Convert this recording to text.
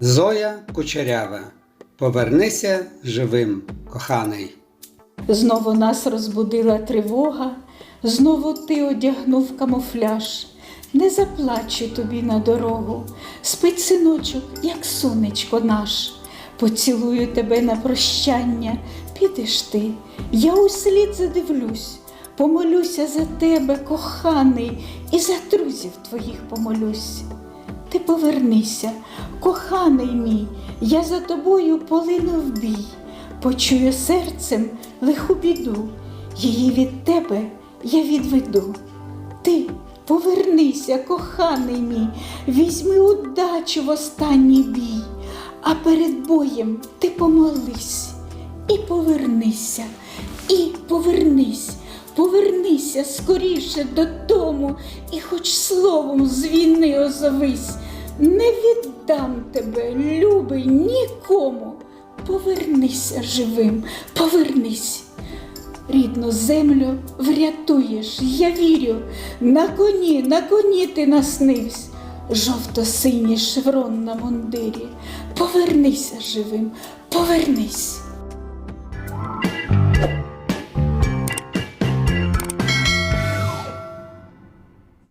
Зоя Кучерява. Повернися живим, коханий. Знову нас розбудила тривога, знову ти одягнув камуфляж. Не заплачу тобі на дорогу, спить синочок, як сонечко наш. Поцілую тебе на прощання, підеш ти, я услід задивлюсь, помолюся за тебе, коханий, і за друзів твоїх помолюсь. Ти повернися, коханий мій, я за тобою полину в бій, почую серцем лиху біду, її від тебе я відведу. Ти повернися, коханий мій, візьми удачу в останній бій, а перед боєм ти помолись і повернися, і повернись. Повернися скоріше додому, і хоч словом з війни озовись, не віддам тебе, любий, нікому. Повернися живим, повернись. Рідну землю врятуєш, я вірю, на коні, на коні ти наснивсь, жовто-синій шеврон на мундирі. Повернися живим, повернись.